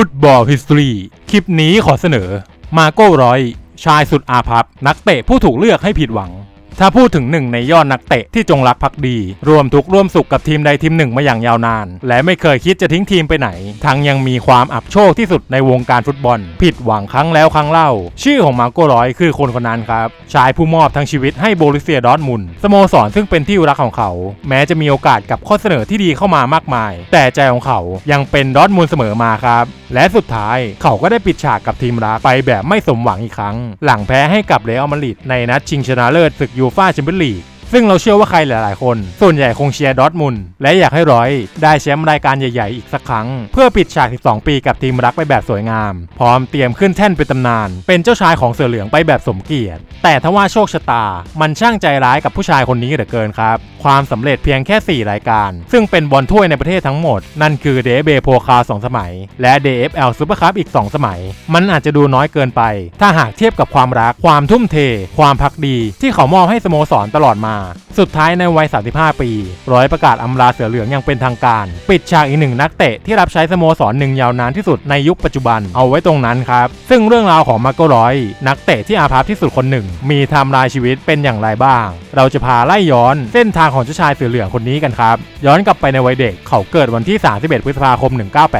ฟุตบอลฮิสตอรีคลิปนี้ขอเสนอ มาโก้ร้อย ชายสุดอาภัพนักเตะผู้ถูกเลือกให้ผิดหวัง ถ้าพูดถึงหนึ่งในยอดนักเตะที่จงรักภักดี รวมทุกข์ร่วมสุขกับทีมใดทีมหนึ่งมาอย่างยาวนาน และไม่เคยคิดจะทิ้งทีมไปไหน ทั้งยังมีความอับโชคที่สุดในวงการฟุตบอล ผิดหวังครั้งแล้วครั้งเล่า ชื่อของมาโก้ร้อยคือคนคนนั้นครับชายผู้มอบทั้งชีวิตให้โบรุเซียดอร์ทมุนสโมสรซึ่งเป็นที่รักของเขา แม้จะมีโอกาสกับข้อเสนอที่ดีเข้ามามากมาย แต่ใจของเขายังเป็นดอร์ทมุนเสมอมาครับและสุดท้ายเขาก็ได้ปิดฉากกับทีมรักไปแบบไม่สมหวังอีกครั้ง หลังแพ้ให้กับเรอัลมาดริดในนัดชิงชนะเลิศศึกยููฟ่าแชมเปี้ยนลีก ซึ่งเราเชื่อว่าใครหลาย ๆ คน ส่วนใหญ่คงเชียร์ดอทมุนและอยากให้ร้อย ได้แชมป์รายการใหญ่ ๆ อีกสักครั้ง เพื่อปิดฉาก 12 ปีกับทีมรักไปแบบสวยงาม พร้อมเตรียมขึ้นแท่นเป็นตำนาน เป็นเจ้าชายของเสือเหลืองไปแบบสมเกียรติ แต่ทว่าโชคชะตา มันช่างใจร้ายกับผู้ชายคนนี้เหลือเกินครับ ความสำเร็จเพียงแค่ 4 รายการ ซึ่งเป็นบอลถ้วยในประเทศทั้งหมด นั่นคือเดเบโพคาสองสมัย และ DFL ซูเปอร์คัพอีก 2 สมัย มันอาจจะดูน้อยเกินไป ถ้าหากเทียบกับความรักความทุ่มเท ความพักดี ที่เขามอบให้สโมสรตลอดมาสุดท้ายในวัย 35 ปี ร้อยประกาศอำลาเสือเหลืองอย่างเป็นทางการ ปิดฉากอีกหนึ่งนักเตะที่รับใช้สโมสรหนึ่งยาวนานที่สุดในยุคปัจจุบันเอาไว้ตรงนั้นครับ ซึ่งเรื่องราวของมาโกร้อย นักเตะที่อาภัพที่สุดคนหนึ่ง มีไทม์ไลน์ชีวิตเป็นอย่างไรบ้าง เราจะพาไล่ย้อนเส้นทางของเจ้าชายเสือเหลืองคนนี้กันครับ ย้อนกลับไปในวัยเด็กเขาเกิดวันที่ 31 พฤษภาคม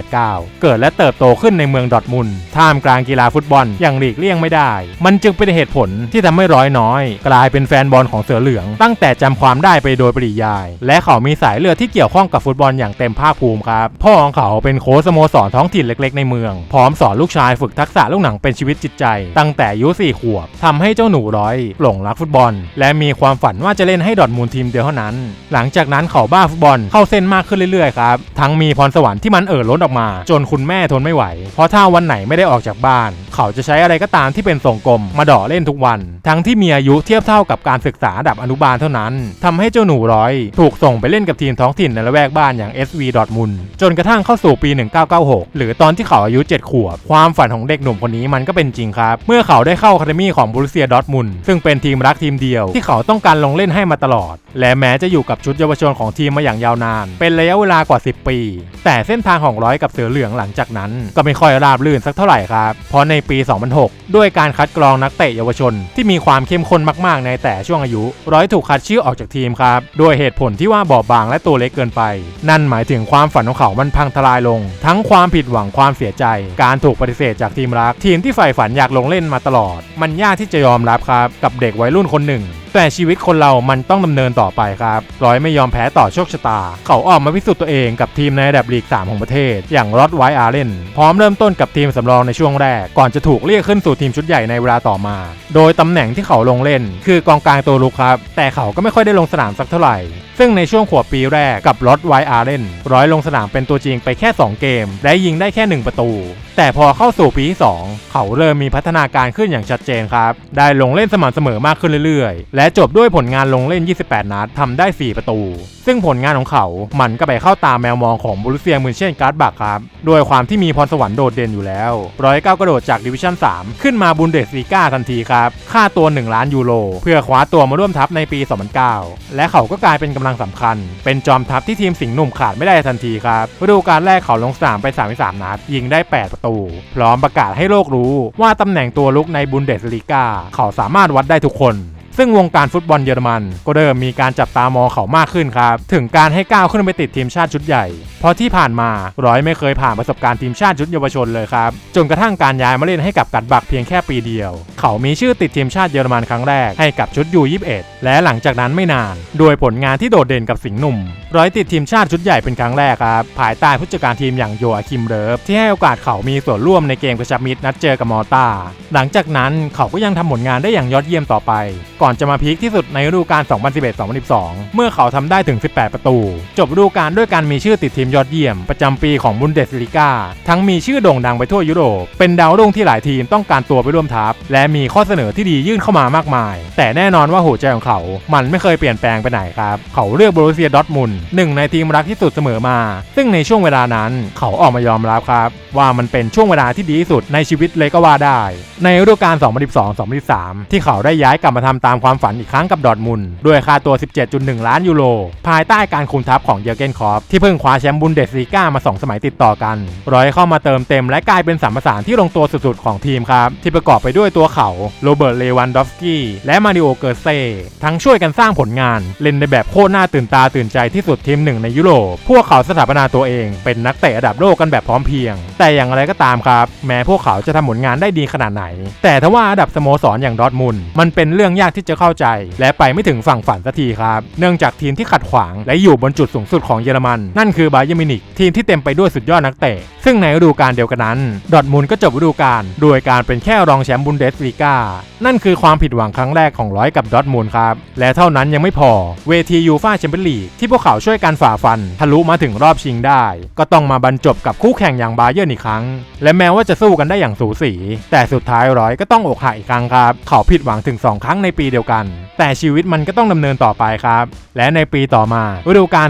1989 เกิดและเติบโตขึ้นในเมืองดอทมุนท่ามกลางกีฬาฟุตบอลอย่างหลีกเลี่ยงไม่ได้ มันจึงเป็นเหตุผลที่ทำให้ร้อยน้อย กลายเป็นแฟนบอลของเสือเหลืองตั้งแต่จำความได้ไปโดยปริยาย และเขามีสายเลือดที่เกี่ยวข้องกับฟุตบอลอย่างเต็มภาคภูมิครับพ่อของเขาเป็นโค้ชสโมสรท้องถิ่นเล็ก ๆ ในเมือง พร้อมสอนลูกชายฝึกทักษะลูกหนังเป็นชีวิตจิตใจ ตั้งแต่อายุ4ขวบทำให้เจ้าหนูร้อยหลงรักฟุตบอล และมีความฝันว่าจะเล่นให้ดอทมูลทีมเดียวเท่านั้น หลังจากนั้นเขาบ้าฟุตบอลเข้าเส้นมากขึ้นเรื่อยๆครับทั้งมีพรสวรรค์ที่มันเอ่อล้นออกมา จนคุณแม่ทนไม่ไหว เพราะถ้าวันไหนไม่ได้ออกจากบ้าน เขาจะใช้อะไรก็ตามที่เป็นทรงกลมมาดาะเล่นทุกวัน ทั้งที่มีอายุเทียบเท่ากับการศึกษาระดับอนุบาลเท่านั้นทำให้เจ้าหนูร้อย ถูกส่งไปเล่นกับทีมท้องถิ่นในละแวกบ้านอย่าง SV ดอทมุนจนกระทั่งเข้าสู่ปี 1996 หรือตอนที่เขาอายุ 7 ขวบ ความฝันของเด็กหนุ่มคนนี้มันก็เป็นจริงครับ เมื่อเขาได้เข้าคาเดมี่ของบรูเซียดอทมุนซึ่งเป็นทีมรักทีมเดียว ที่เขาต้องการลงเล่นให้มาตลอด และแม้จะอยู่กับชุดเยาวชนของทีมมาอย่างยาวนาน เป็นระยะเวลากว่า 10 ปี แต่เส้นทางของร้อยกับเสือเหลืองหลังจากนั้น ก็ไม่ค่อยราบรื่นสักเท่าไหร่ครับเพราะในปี 2006 ด้วยการคัดกรองนักเตะเยาวชน ที่มีความเข้มข้นมาก ๆ ในแต่ช่วงอายุ ร้อยถูกคัดชื่อออกจากทีมครับด้วยเหตุผลที่ว่าบอบบางและตัวเล็กเกินไป นั่นหมายถึงความฝันของเขามันพังทลายลง ทั้งความผิดหวังความเสียใจ การถูกปฏิเสธจากทีมรัก ทีมที่ใฝ่ฝันอยากลงเล่นมาตลอด มันยากที่จะยอมรับครับ กับเด็กวัยรุ่นคนหนึ่งแต่ชีวิตคนเรามันต้องดำเนินต่อไปครับ ร้อยไม่ยอมแพ้ต่อโชคชะตา เขาออกมาพิสูจน์ตัวเองกับทีมในระดับลีก 3 ของประเทศ อย่างรอดไวอาร์เลนพร้อมเริ่มต้นกับทีมสำรองในช่วงแรก ก่อนจะถูกเรียกขึ้นสู่ทีมชุดใหญ่ในเวลาต่อมา โดยตำแหน่งที่เขาลงเล่น คือกองกลางตัวลุกครับ แต่เขาก็ไม่ค่อยได้ลงสนามสักเท่าไหร่ ซึ่งในช่วงขวบปีแรกกับรอดไวอาร์เลนร้อยลงสนามเป็นตัวจริงไปแค่ 2 เกม และยิงได้แค่ 1 ประตู แต่พอเข้าสู่ปีที่ 2 เขาเริ่มมีพัฒนาการขึ้นอย่างชัดเจนครับ ได้ลงเล่นสม่ำเสมอมากขึ้นเรื่อยๆ และจบด้วยผลงานลงเล่น 28 นัดทำได้ 4 ประตู ซึ่งผลงานของเขา มันก็ไปเข้าตามแมวมองของบรูเซียมืนเช่นการ์ดบักครับด้วยความที่มีพรสวรรค์โดดเด่นอยู่แล้วร้อยเก้ากระโดดจากดิวิชั่น 3 ขึ้นมาบุนเดสลีกาทันทีครับค่าตัว 1 ล้านยูโรเพื่อคว้าตัวมาร่วมทัพในปี 2009 และเขาก็กลายเป็นกำลังสำคัญ เป็นจอมทัพที่ทีมสิงห์หนุ่มขาดไม่ได้ทันทีครับฤดูกาลแรกเขาลงสนามไป 33 นัด ยิงได้ 8 ประตู พร้อมประกาศให้โลกรู้ว่าตำแหน่งตัวลุกในบุนเดสลีกาเขาสามารถวัดได้ทุกคน ซึ่งวงการฟุตบอลเยอรมัน ก็เริ่มมีการจับตามองเขามากขึ้นครับ ถึงการให้ก้าวขึ้นไปติดทีมชาติชุดใหญ่ เพราะที่ผ่านมาร้อยไม่เคยผ่านประสบการณ์ทีมชาติชุดเยาวชนเลยครับ จนกระทั่งการย้ายมาเล่นให้กับกัดบักเพียงแค่ปีเดียว เขามีชื่อติดทีมชาติเยอรมันครั้งแรกให้กับชุดยู21และหลังจากนั้นไม่นาน โดยผลงานที่โดดเด่นกับสิงห์หนุ่ม ร้อยติดทีมชาติชุดใหญ่เป็นครั้งแรกครับภายใต้ผู้จัดการทีมอย่างโยอาคิมเริฟที่ให้โอกาสเขามีส่วนร่วมในเกมกระชับมิตรนัดเจอกับมอตาหลังจากนั้นเขาก็ยังทำผลงานได้อย่างยอดเยี่ยมต่อไปก่อน่อนจะมาพีคที่สุดในฤดูกาล 2011-2012 เมื่อเขาทำได้ถึง 18 ประตู จบฤดูกาลด้วยการมีชื่อติดทีมยอดเยี่ยม ประจำปีของบุนเดสลิก้าทั้งมีชื่อโด่งดังไปทั่วยุโรป เป็นดาวรุ่งที่หลายทีมต้องการตัวไปร่วมทัพ และมีข้อเสนอที่ดียื่นเข้ามามากมาย แต่แน่นอนว่าหัวใจของเขา มันไม่เคยเปลี่ยนแปลงไปไหนครับ เขาเลือกบรุเซียดอทมุนหนึ่งในทีมรักที่สุดเสมอมา ซึ่งในช่วงเวลานั้นเขาออกมายอมรับครับ ว่ามันเป็นช่วงเวลาที่ดีที่สุดในชีวิตเลยก็ว่าได้ ในฤดูกาล 2012-2013 ที่เขาได้ย้ายกลับมาทำตามความฝันอีกครั้งกับดอร์ทมุนด้วยค่าตัว 17.1 ล้านยูโร ภายใต้การคุมทัพของเยอเกนคอปที่เพิ่งคว้าแชมป์บุนเดสลีกามา 2 สมัยติดต่อกันร้อยเข้ามาเติมเต็มและกลายเป็นสัมประสานที่ลงตัวสุดๆ ของทีมครับ ที่ประกอบไปด้วยตัวเขาโรเบิร์ตเลวันดอฟสกี้และมาริโอเกอร์เซ่ทั้งช่วยกันสร้างผลงาน เล่นในแบบโคตรน่าตื่นตาตื่นใจที่สุดทีมหนึ่งในยุโรปพวกเขาสถาปนาตัวเองเป็นนักเตะระดับโลกกันแบบพร้อมเพียง แต่อย่างไรก็ตามครับ แม้พวกเขาจะทำผลงานได้ดีขนาดไหน แต่ถ้าว่าระดับสโมสรอย่างดอทมุนมันเป็นเรื่องยากที่จะเข้าใจ และไปไม่ถึงฝั่งฝันสักทีครับ เนื่องจากทีมที่ขัดขวางและอยู่บนจุดสูงสุดของเยอรมัน นั่นคือบาเยร์มินิกทีมที่เต็มไปด้วยสุดยอดนักเตะ ซึ่งในฤดูกาลเดียวกันนั้น ดอร์ทมุนก็จบฤดูกาลโดยการเป็นแค่รองแชมป์บุนเดสลีกานั่นคือความผิดหวังครั้งแรกของร้อยกับดอร์ทมุนครับ และเท่านั้นยังไม่พอ เวทียูฟ่าแชมเปี้ยนลีกที่พวกเขาช่วยกันฝ่าฟัน ทะลุมาถึงรอบชิงได้ ก็ต้องมาบรรจบกับคู่แข่งอย่างบาเยิร์อีกครั้ง และแม้ว่าจะสู้กันได้อย่างสูสี แต่สุดท้ายร้อยก็ต้องอกหักอีกครั้งครับ เขาผิดหวังถึง 2 ครั้งในปีเดียวกัน แต่ชีวิตมันก็ต้องดำเนินต่อไปครับ และในปีต่อมาฤดูกาล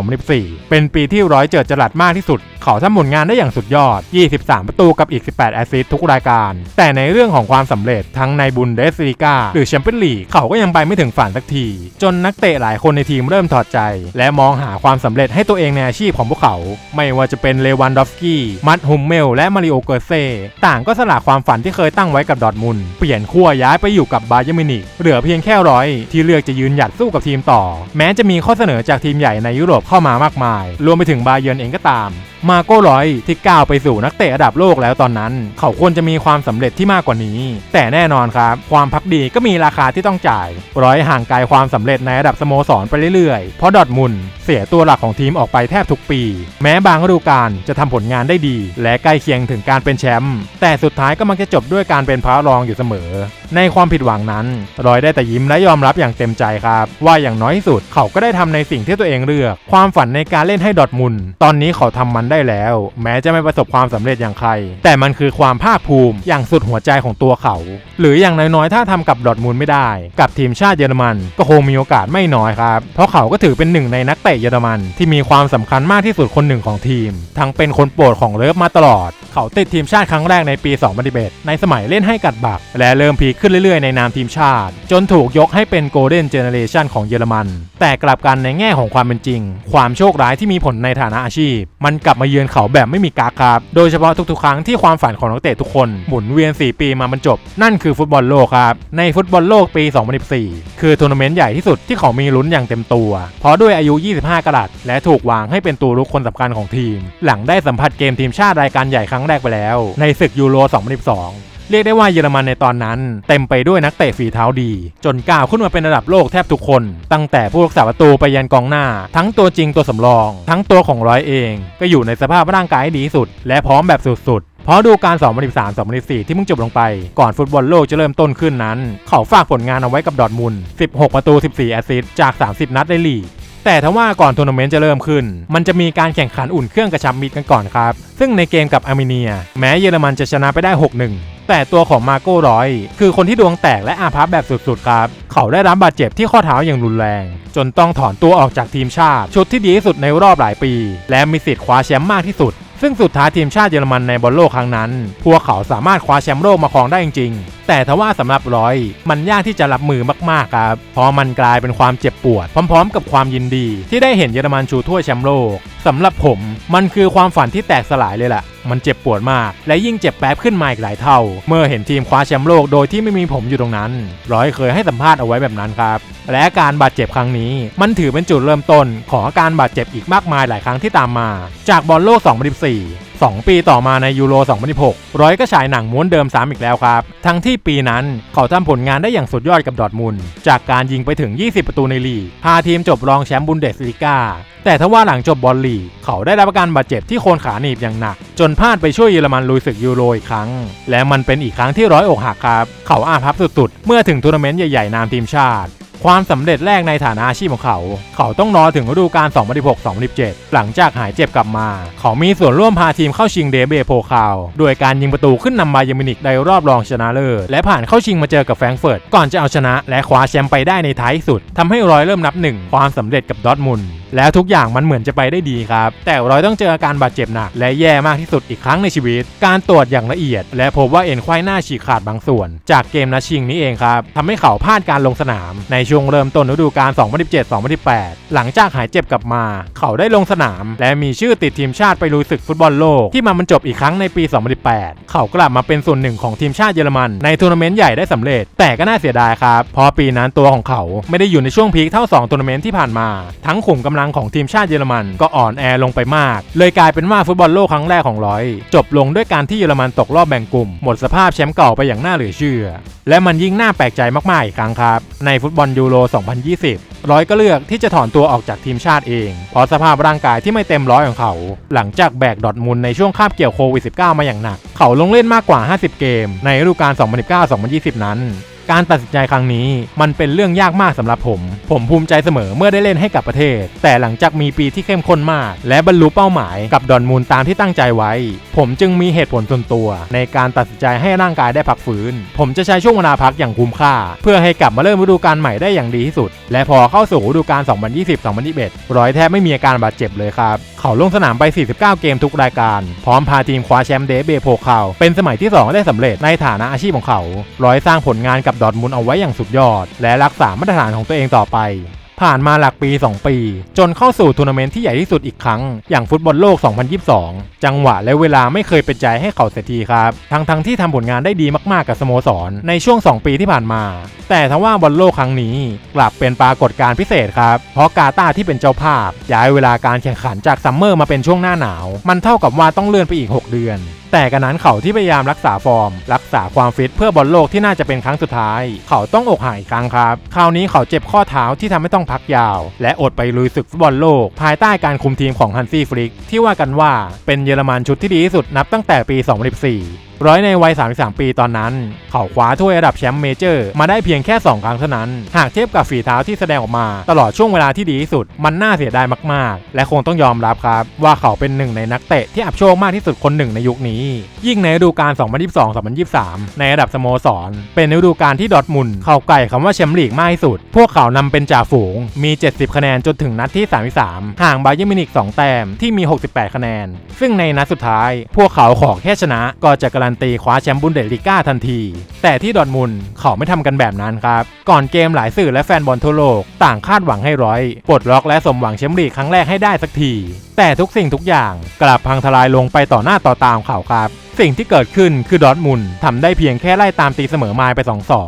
2013-2014 เป็นปีที่ร้อยเจิดจรัสมากที่สุด เขาทำผลงานได้อย่างสุดยอด 23 ประตูกับอีก 18 แอสซิสต์ทุกรายการ แต่ในเรื่องของความสำเร็จทั้งในบุนเดสลีกาหรือแชมเปี้ยนลีกเขาก็ยังไปไม่ถึงฝันสักที จนนักเตะหลายคนในทีมเริ่มถอดใจ และมองหาความสำเร็จให้ตัวเองในอาชีพของพวกเขา ไม่ว่าจะเป็นเลวันดอฟสกี้มัตฮุมเมลและมาริโอเกอร์เซ่ต่างก็สละความฝันที่เคยตั้งไว้กับดอทมุนเปลี่ยนขั้วย้ายไปอยู่กับบาเยมินิกเหลือเพียงแค่ร้อยที่เลือกจะยืนหยัดสู้กับทีมต่อ แม้จะมีข้อเสนอจากทีมใหญ่ในยุโรปเข้ามามากมาย รวมไปถึงบาเยิร์นเองก็ตามมาโก้ร้อยที่ก้าวไปสู่นักเตะระดับโลกแล้วตอนนั้น เขาควรจะมีความสำเร็จที่มากกว่านี้ แต่แน่นอนครับ ความพักดีก็มีราคาที่ต้องจ่ายร้อยห่างไกลความสำเร็จในระดับสโมสรไปเรื่อยๆ เพราะดอทมุนเสียตัวหลักของทีมออกไปแทบทุกปี แม้บางฤดูกาลจะทำผลงานได้ดี และใกล้เคียงถึงการเป็นแชมป์แต่สุดท้ายก็มักจะจบด้วยการเป็นพระรองอยู่เสมอ ในความผิดหวังนั้น รอยได้แต่ยิ้มและยอมรับอย่างเต็มใจครับ ว่าอย่างน้อยที่สุดเขาก็ได้ทำในสิ่งที่ตัวเองเลือก ความฝันในการเล่นให้ดอทมุนตอนนี้เขาทำมันได้แล้ว แม้จะไม่ประสบความสำเร็จอย่างใคร แต่มันคือความภาคภูมิอย่างสุดหัวใจของตัวเขา หรืออย่างน้อยๆ ถ้าทำกับดอทมุนด์ไม่ได้ กับทีมชาติเยอรมัน ก็คงมีโอกาสไม่น้อยครับ เพราะเขาก็ถือเป็นหนึ่งในนักเตะเยอรมัน ที่มีความสำคัญมากที่สุดคนหนึ่งของทีม ทั้งเป็นคนโปรดของเลิฟมาตลอด เขาติดทีมชาติครั้งแรกในปี 2011 ในสมัยเล่นให้กัดบัก และเริ่มพีคขึ้นเรื่อยๆ ในนามทีมชาติ จนถูกยกให้เป็นโกลเด้นเจเนเรชันของเยอรมัน แต่กลับกันในแง่ของความเป็นจริง ความโชคร้ายที่มีผลในฐานะอาชีพ มันกลับมาเยือนเขาแบบไม่มีกาครับ โดยเฉพาะทุกๆ ครั้งที่ความฝันของนักเตะทุกคนหมุนเวียน 4 ปีมาบรรจบ นั่นคือฟุตบอลโลกครับ ในฟุตบอลโลกปี 2014 คือทัวร์นาเมนต์ใหญ่ที่สุดที่เขามีลุ้นอย่างเต็มตัว เพราะด้วยอายุ 25 กรัตและถูกวางให้เป็นตัวรุกคนสำคัญของทีม หลังได้สัมผัสเกมทีมชาติรายการใหญ่ครั้งแรกไปแล้ว ในศึกยูโร 2012 เรียกได้ว่าเยอรมันในตอนนั้น เต็มไปด้วยนักเตะฝีเท้าดี จนก้าวขึ้นมาเป็นระดับโลกแทบทุกคน ตั้งแต่ผู้รักษาประตูไปยันกองหน้า ทั้งตัวจริงตัวสำรอง ทั้งตัวของร้อยเอง ก็อยู่ในสภาพร่างกายดีที่สุด และพร้อมแบบสุดๆ เพราะดูการ 2013-2014 ที่เพิ่งจบลงไป ก่อนฟุตบอลโลกจะเริ่มต้นขึ้นนั้น เขาฝากผลงานเอาไว้กับดอทมุน16 ประตู 14 แอสซิสต์จาก 30 นัดในลีกแต่ถ้าว่าก่อนทัวร์นาเมนต์จะเริ่มขึ้น มันจะมีการแข่งขันอุ่นเครื่องกระชับมิตรกันก่อนครับ ซึ่งในเกมกับอาร์เมเนีย แม้เยอรมันจะชนะไปได้ 6-1 แต่ตัวของมาโก้ร้อยคือคนที่ดวงแตกและอาภัพแบบสุดๆครับ เขาได้รับบาดเจ็บที่ข้อเท้าอย่างรุนแรง จนต้องถอนตัวออกจากทีมชาติ ชุดที่ดีที่สุดในรอบหลายปี และมีสิทธิ์คว้าแชมป์มากที่สุด ซึ่งสุดท้ายทีมชาติเยอรมันในบอลโลกครั้งนั้น พวกเขาสามารถคว้าแชมป์โลกมาครองได้จริงๆ แต่ทว่าสำหรับร้อย มันยากที่จะรับมือมากๆครับเพราะมันกลายเป็นความเจ็บปวด พร้อม ๆ กับความยินดี ที่ได้เห็นเยอรมันชูถ้วยแชมป์โลกสำหรับผมมันคือความฝันที่แตกสลายเลยแหละมันเจ็บปวดมาก และยิ่งเจ็บแป๊บขึ้นมาอีกหลายเท่า เมื่อเห็นทีมคว้าแชมป์โลกโดยที่ไม่มีผมอยู่ตรงนั้น ร้อยเคยให้สัมภาษณ์เอาไว้แบบนั้นครับ และอาการบาดเจ็บครั้งนี้ มันถือเป็นจุดเริ่มต้นของอาการบาดเจ็บอีกมากมายหลายครั้งที่ตามมา จากบอลโลก 2014 2 ปีต่อมาในยูโร 2016 ร้อยก็ฉายหนังม้วนเดิมซ้ำอีกแล้วครับ ทั้งที่ปีนั้นเขาทำผลงานได้อย่างสุดยอดกับดอทมุนจากการยิงไปถึง 20 ประตูในลีก พาทีมจบรองแชมป์บุนเดสลีกา แต่ถ้าว่าหลังจบบอลลีก เขาได้รับอาการบาดเจ็บที่โคนขาหนีบอย่างหนัก จนพลาดไปช่วยเยอรมันลุยศึกยูโรอีกครั้ง และมันเป็นอีกครั้งที่ร้อยอกหักครับ เขาอาภัพสุดๆ เมื่อถึงทัวร์นาเมนต์ใหญ่ๆนามทีมชาติ ความสำเร็จแรกในฐานะอาชีพของเขา เขาต้องรอถึงฤดูกาล 2016-2017 หลังจากหายเจ็บกลับมา เขามีส่วนร่วมพาทีมเข้าชิงเดเบโพคาวโดยการยิงประตูขึ้นนำบาเยมินิกในรอบรองชนะเลิศ และผ่านเข้าชิงมาเจอกับแฟรงเฟิร์ต ก่อนจะเอาชนะ และคว้าแชมป์ไปได้ในท้ายสุดทำให้รอยเริ่มนับหนึ่งความสำเร็จกับดอทมุนแล้วทุกอย่างมันเหมือนจะไปได้ดีครับ แต่รอยต้องเจออาการบาดเจ็บหนัก และแย่มากที่สุดอีกครั้งในชีวิต การตรวจอย่างละเอียด และพบว่าเอ็นควายหน้าฉีกขาดบางส่วน จากเกมนัดชิงนี้เองครับทำให้เขาพลาดการลงสนามในช่วงเริ่มต้นฤดูกาล 2017-2018 หลังจากหายเจ็บกลับมา เขาได้ลงสนาม และมีชื่อติดทีมชาติไปลุยศึกฟุตบอลโลกที่มาบรรจบอีกครั้งในปี 2018 เขากลับมาเป็นส่วนหนึ่งของทีมชาติเยอรมัน ในทัวร์นาเมนต์ใหญ่ได้สำเร็จ แต่ก็น่าเสียดายครับเพราะปีนั้นตัวของเขาไม่ได้อยู่ในช่วงพีคเท่า2ทัวร์นาเมนต์ที่ผ่านมา ทั้งขุมกำลังของทีมชาติเยอรมันก็อ่อนแอลงไปมาก เลยกลายเป็นว่าฟุตบอลโลกครั้งแรกของร้อย จบลงด้วยการที่เยอรมันตกรอบแบ่งกลุ่มหมดสภาพแชมป์เก่าไปอย่างน่าเหลือเชื่อ และมันยิ่งน่าแปลกใจมากๆอีกครั้งครับในฟุตบอลยูโร 2020 ร้อยก็เลือกที่จะถอนตัวออกจากทีมชาติเอง เพราะสภาพร่างกายที่ไม่เต็มร้อยของเขา หลังจากแบกดอทมุนในช่วงคาบเกี่ยวโควิด -19 มาอย่างหนัก เขาลงเล่นมากกว่า 50 เกม ในฤดูกาล 2019-2020 นั้น การตัดสินใจครั้งนี้ มันเป็นเรื่องยากมากสำหรับผม ผมภูมิใจเสมอเมื่อได้เล่นให้กับประเทศ แต่หลังจากมีปีที่เข้มข้นมาก และบรรลุเป้าหมายกับดอนมูลตามที่ตั้งใจไว้ ผมจึงมีเหตุผลส่วนตัว ในการตัดสินใจให้ร่างกายได้พักฟื้น ผมจะใช้ช่วงเวลาพักอย่างคุ้มค่า เพื่อให้กลับมาเริ่มฤดูกาลใหม่ได้อย่างดีที่สุด และพอเข้าสู่ฤดูกาล 2020-2021ร้อยแทบไม่มีอาการบาดเจ็บเลยครับเขาลงสนามไป 49 เกมทุกรายการ พร้อมพาทีมคว้าแชมป์เดเบโพคาเป็นสมัยที่ 2 ได้สำเร็จในฐานะอาชีพของเขา ร้อยสร้างผลงานกับดอทมุนเอาไว้อย่างสุดยอด และรักษามาตรฐานของตัวเองต่อไป ผ่านมาหลักปี 2 ปี จนเข้าสู่ทัวร์นาเมนต์ที่ใหญ่ที่สุดอีกครั้ง อย่างฟุตบอลโลก 2022 จังหวะและเวลาไม่เคยเป็นใจให้เขาเสียทีครับ ทั้งทั้งที่ทำผลงานได้ดีมากๆกับสโมสร ในช่วง 2 ปีที่ผ่านมา แต่ทว่าบอลโลกครั้งนี้ กลับเป็นปรากฏการณ์พิเศษครับ เพราะกาตาที่เป็นเจ้าภาพย้ายเวลาการแข่งขันจากซัมเมอร์มาเป็นช่วงหน้าหนาว มันเท่ากับว่าต้องเลื่อนไปอีก 6 เดือนแต่กันนั้นเขาที่พยายามรักษาฟอร์ม รักษาความฟิตเพื่อบอลโลกที่น่าจะเป็นครั้งสุดท้าย เขาต้องอกหักอีกครั้งครับ คราวนี้เขาเจ็บข้อเท้าที่ทำให้ต้องพักยาว และอดไปลุยศึกฟุตบอลโลก ภายใต้การคุมทีมของฮันซี่ฟลิกที่ว่ากันว่าเป็นเยอรมันชุดที่ดีที่สุดนับตั้งแต่ปี 2014 ร้อยในวัย 33 ปีตอนนั้น เขาคว้าถ้วยระดับแชมป์เมเจอร์มาได้เพียงแค่ 2 ครั้งเท่านั้น หากเทียบกับฝีเท้าที่แสดงออกมา ตลอดช่วงเวลาที่ดีที่สุด มันน่าเสียดายมากๆ และคงต้องยอมรับครับ ว่าเขาเป็นหนึ่งในนักเตะที่อับโชคมากที่สุดคนหนึ่งในยุคนี้ ยิ่งในฤดูกาล 2022-2023 ในระดับสโมสร เป็นฤดูกาลที่ดอทมุนเข้าใกล้คำว่าแชมป์ลีกมากที่สุด พวกเขานำเป็นจ่าฝูง มี 70 คะแนนจนถึงนัดที่ 33 ห่างบาเยร์มิวนิก2แต้มที่มี 68 คะแนน ซึ่งในนัดสุดท้าย พวกเขาขอแค่ชนะก็จะการันตีคว้าแชมป์บุนเดสลิก้าทันที แต่ที่ดอทมุนเขาไม่ทำกันแบบนั้นครับ ก่อนเกมหลายสื่อและแฟนบอลทั่วโลก ต่างคาดหวังให้ร้อยปลดล็อกและสมหวังแชมป์ลีกครั้งแรกให้ได้สักที แต่ทุกสิ่งทุกอย่างกลับพังทลายลงไปต่อหน้าต่อตาของเขาครับ สิ่งที่เกิดขึ้นคือดอทมุนด์ทำได้เพียงแค่ไล่ตามตีเสมอมาไป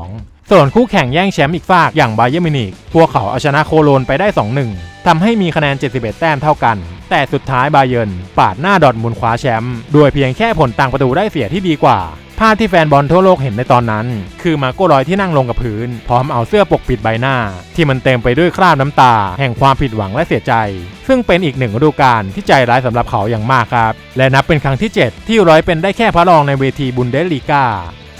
2-2ส่วนคู่แข่งแย่งแชมป์อีกฝากอย่างบาเยอร์มินิกพวกเขาเอาชนะโคโลนไปได้ 2-1 ทำให้มีคะแนน 71 แต้มเท่ากัน แต่สุดท้ายบาเยิร์นปาดหน้าดอทมุนคว้าแชมป์โดยเพียงแค่ผลต่างประตูได้เสียที่ดีกว่า ภาพที่แฟนบอลทั่วโลกเห็นในตอนนั้น คือมาโก้รอยที่นั่งลงกับพื้น พร้อมเอาเสื้อปกปิดใบหน้า ที่มันเต็มไปด้วยคราบน้ำตา แห่งความผิดหวังและเสียใจ ซึ่งเป็นอีกหนึ่งฤดูกาลที่ใจร้ายสำหรับเขาอย่างมากครับ และนับเป็นครั้งที่ 7 ที่ร้อยเป็นได้แค่พระรองในเวทีบุนเดสลีกา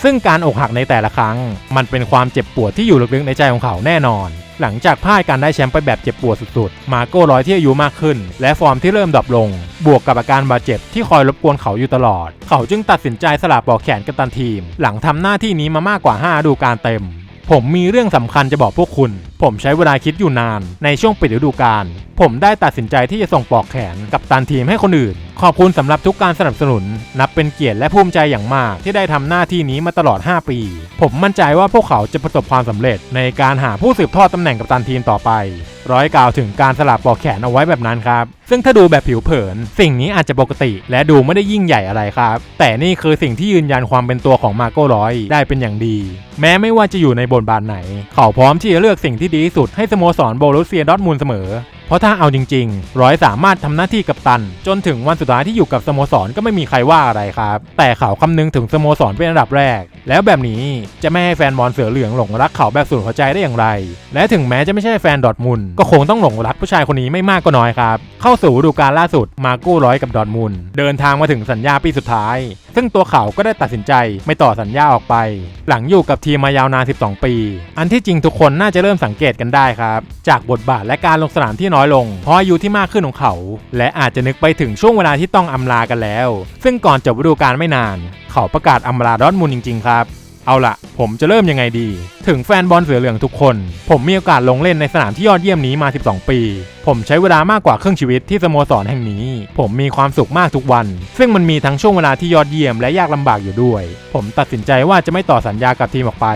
ซึ่งการอกหักในแต่ละครั้ง มันเป็นความเจ็บปวดที่อยู่ลึกๆในใจของเขาแน่นอน หลังจากพลาดการได้แชมป์ไปแบบเจ็บปวดสุดๆ มาโก้ร้อยที่อายุมากขึ้น และฟอร์มที่เริ่มดรอปลง บวกกับอาการบาดเจ็บที่คอยรบกวนเขาอยู่ตลอด เขาจึงตัดสินใจสลับปอกแขนกัปตันทีม หลังทำหน้าที่นี้มามากกว่า5ดูการเต็ม ผมมีเรื่องสำคัญจะบอกพวกคุณ ผมใช้เวลาคิดอยู่นาน ในช่วงปิดฤดูกาลผมได้ตัดสินใจที่จะส่งปลอกแขนกับตันทีมให้คนอื่น ขอบคุณสำหรับทุกการสนับสนุน นับเป็นเกียรติและภูมิใจอย่างมากที่ได้ทำหน้าที่นี้มาตลอด 5 ปี ผมมั่นใจว่าพวกเขาจะประสบความสำเร็จ ในการหาผู้สืบทอดตำแหน่งกับตันทีมต่อไป ร้อยกล่าวถึงการสลับปลอกแขนเอาไว้แบบนั้นครับ ซึ่งถ้าดูแบบผิวเผิน สิ่งนี้อาจจะปกติ และดูไม่ได้ยิ่งใหญ่อะไรครับ แต่นี่คือสิ่งที่ยืนยันความเป็นตัวของมาโก้ร้อยได้เป็นอย่างดี แม้ไม่ว่าจะอยู่ในบทบาทไหน เขาพร้อมที่จะเลือกสิ่งที่ดีที่สุดให้สโมสรโบรุสเซียดอทมุนด์เสมอ เพราะถ้าเอาจริงๆ ร้อยสามารถทำหน้าที่กับตัน จนถึงวันสุดท้ายที่อยู่กับสโมสรก็ไม่มีใครว่าอะไรครับ แต่เขาคำนึงถึงสโมสรเป็นอันดับแรก แล้วแบบนี้จะไม่ให้แฟนบอลเสือเหลืองหลงรักเขาแบบสุดหัวใจได้อย่างไร และถึงแม้จะไม่ใช่แฟนดอทมุนด์ก็คงต้องหลงรักผู้ชายคนนี้ไม่มากก็น้อยครับ เข้าสู่ฤดูกาลล่าสุดมาโก้ร้อยกับดอทมุนด์เดินทางมาถึงสัญญาปีสุดท้ายซึ่งตัวเขาก็ได้ตัดสินใจไม่ต่อสัญญาออกไป หลังอยู่กับทีมมายาวนาน 12 ปี อันที่จริงทุกคนน่าจะเริ่มสังเกตกันได้ครับ จากบทบาทและการลงสนามที่น้อยลง เพราะอายุที่มากขึ้นของเขา และอาจจะนึกไปถึงช่วงเวลาที่ต้องอำลากันแล้ว ซึ่งก่อนจบฤดูกาลไม่นาน เขาประกาศอำลาดอทมุนด์จริงๆครับเอาละผมจะเริ่มยังไงดี ถึงแฟนบอลเสือเหลืองทุกคน ผมมีโอกาสลงเล่นในสนามที่ยอดเยี่ยมนี้มา 12 ปีผมใช้เวลามากกว่าครึ่งชีวิตที่สโมสรแห่งนี้ ผมมีความสุขมากทุกวัน ซึ่งมันมีทั้งช่วงเวลาที่ยอดเยี่ยมและยากลำบากอยู่ด้วย ผมตัดสินใจว่าจะไม่ต่อสัญญากับทีมออกไป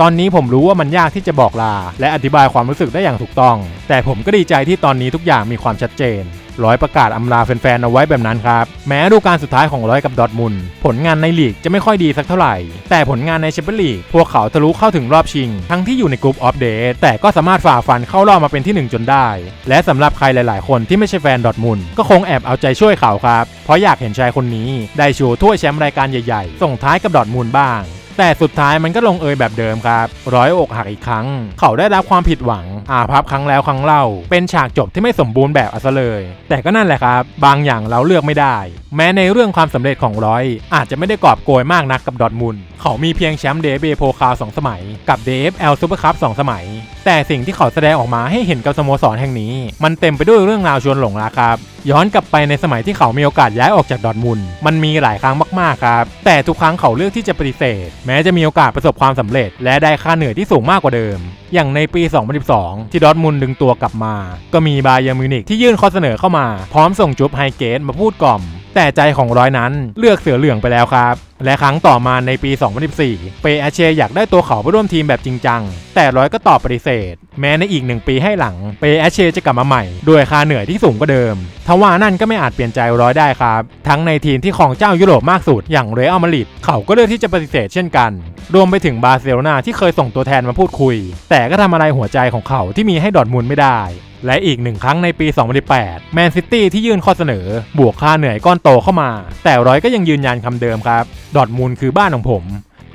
ตอนนี้ผมรู้ว่ามันยากที่จะบอกลา และอธิบายความรู้สึกได้อย่างถูกต้อง แต่ผมก็ดีใจที่ตอนนี้ทุกอย่างมีความชัดเจนร้อยประกาศอำลาแฟนๆ เอาไว้แบบนั้นครับ แม้ดูกาลสุดท้ายของร้อยกับดอทมุนผลงานในลีกจะไม่ค่อยดีสักเท่าไหร่ แต่ผลงานในแชมเปี้ยนลีก พวกเขาทะลุเข้าถึงรอบชิง ทั้งที่อยู่ในกลุ่มออฟเดตแต่ก็สามารถฝ่าฟันเข้ารอบมาเป็นที่หนึ่งจนได้ และสำหรับใครหลาย ๆ คนที่ไม่ใช่แฟนดอทมุนก็คงแอบเอาใจช่วยเขาครับ เพราะอยากเห็นชายคนนี้ ได้ชูถ้วยแชมป์รายการใหญ่ ๆ ส่งท้ายกับดอทมุนบ้าง แต่สุดท้ายมันก็ลงเอยแบบเดิมครับ ร้อยอกหักอีกครั้ง เขาได้รับความผิดหวัง อาพับครั้งแล้วครั้งเล่า เป็นฉากจบที่ไม่สมบูรณ์แบบเอาซะเลย แต่ก็นั่นแหละครับ บางอย่างเราเลือกไม่ได้ แม้ในเรื่องความสำเร็จของร้อย อาจจะไม่ได้กอบโกยมากนักกับดอทมุนเขามีเพียงแชมป์เดเบโพคาสองสมัย กับ DFL Super Cup สองสมัย แต่สิ่งที่เขาแสดงออกมาให้เห็นกับสโมสรแห่งนี้ มันเต็มไปด้วยเรื่องราวชวนหลงรักครับ ย้อนกลับไปในสมัยที่เขามีโอกาสย้ายออกจากดอทมุนมันมีหลายครั้งมากๆครับ แต่ทุกครั้งเขาเลือกที่จะปฏิเสธ แม้จะมีโอกาสประสบความสำเร็จ และได้ค่าเหนื่อยที่สูงมากกว่าเดิม อย่างในปี 2012 ที่ดอทมุนดึงตัวกลับมา ก็มีบาเยร์มิวนิกที่ยื่นข้อเสนอเข้ามา พร้อมส่งจุ๊บไฮเกตมาพูดกล่อม แต่ใจของร้อยนั้นเลือกเสือเหลืองไปแล้วครับ และครั้งต่อมาในปี 2014 เปอาเชอยากได้ตัวเขาไปร่วมทีมแบบจริงจัง แต่ร้อยก็ตอบปฏิเสธ แม้ในอีกหนึ่งปีให้หลัง เปอาเชจะกลับมาใหม่ ด้วยค่าเหนื่อยที่สูงกว่าเดิม ทว่านั่นก็ไม่อาจเปลี่ยนใจร้อยได้ครับ ทั้งในทีมที่ของเจ้ายุโรปมากสุดอย่างเรอัลมาดริดเขาก็เลือกที่จะปฏิเสธเช่นกัน รวมไปถึงบาร์เซโลนาที่เคยส่งตัวแทนมาพูดคุย แต่ก็ทำอะไรหัวใจของเขาที่มีให้ดอร์ทมุนไม่ได้และอีกหนึ่งครั้งในปี 2018 แมนซิตี้ที่ยื่นข้อเสนอ บวกค่าเหนื่อยก้อนโตเข้ามา แต่ร้อยก็ยังยืนยันคำเดิมครับดอทมูลคือบ้านของผม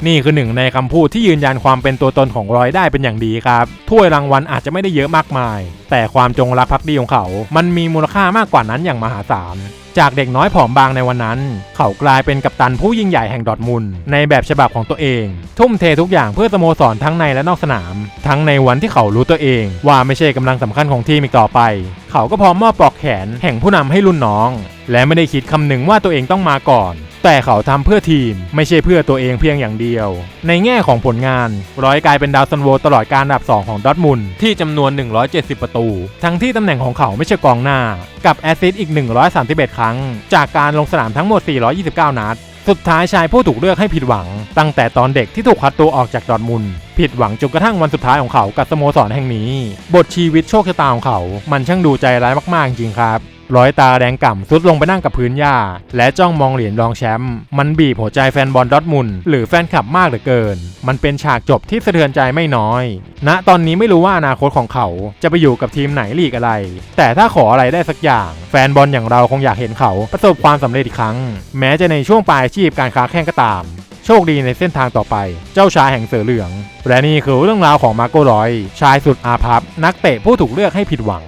นี่คือหนึ่งในคำพูดที่ยืนยันความเป็นตัวตนของรอยได้เป็นอย่างดีครับ ถ้วยรางวัลอาจจะไม่ได้เยอะมากมาย แต่ความจงรักภักดีของเขา มันมีมูลค่ามากกว่านั้นอย่างมหาศาล จากเด็กน้อยผอมบางในวันนั้น เขากลายเป็นกัปตันผู้ยิ่งใหญ่แห่งดอทมุนในแบบฉบับของตัวเอง ทุ่มเททุกอย่างเพื่อสโมสรทั้งในและนอกสนาม ทั้งในวันที่เขารู้ตัวเอง ว่าไม่ใช่กำลังสำคัญของทีมอีกต่อไป เขาก็พร้อมมอบปลอกแขนแห่งผู้นำให้รุ่นน้อง และไม่ได้คิดคำหนึ่งว่าตัวเองต้องมาก่อนแต่เขาทำเพื่อทีมไม่ใช่เพื่อตัวเองเพียงอย่างเดียว ในแง่ของผลงาน ร้อยกลายเป็นดาวซันโวตลอดการดับ 2 ของดอทมุนที่จำนวน 170 ประตู ทั้งที่ตำแหน่งของเขาไม่ใช่กองหน้า กับแอซิสอีก 131 ครั้งจากการลงสนามทั้งหมด 429 นัด สุดท้ายชายผู้ถูกเลือกให้ผิดหวัง ตั้งแต่ตอนเด็กที่ถูกคัดตัวออกจากดอร์ทมุนผิดหวังจนกระทั่งวันสุดท้ายของเขากับสโมสรแห่งนี้ บทชีวิตโชคชะตาของเขา มันช่างดูใจร้ายมากๆจริงครับ ร้อยตาแดงก่ำซุดลงไปนั่งกับพื้นหญ้า และจ้องมองเหรียญรองแชมป์มันบีบหัวใจแฟนบอลดอร์ทมุนหรือแฟนคลับมากเหลือเกิน มันเป็นฉากจบที่สะเทือนใจไม่น้อย ณตอนนี้ไม่รู้ว่าอนาคตของเขาจะไปอยู่กับทีมไหนลีกอะไร แต่ถ้าขออะไรได้สักอย่าง แฟนบอลอย่างเราคงอยากเห็นเขาประสบความสำเร็จอีกครั้ง แม้จะในช่วงปลายอาชีพการค้าแข่งก็ตามโชคดีในเส้นทางต่อไป เจ้าชายแห่งเสือเหลือง และนี่คือเรื่องราวของมาโกรอย ชายสุดอาภัพนักเตะผู้ถูกเลือกให้ผิดหวัง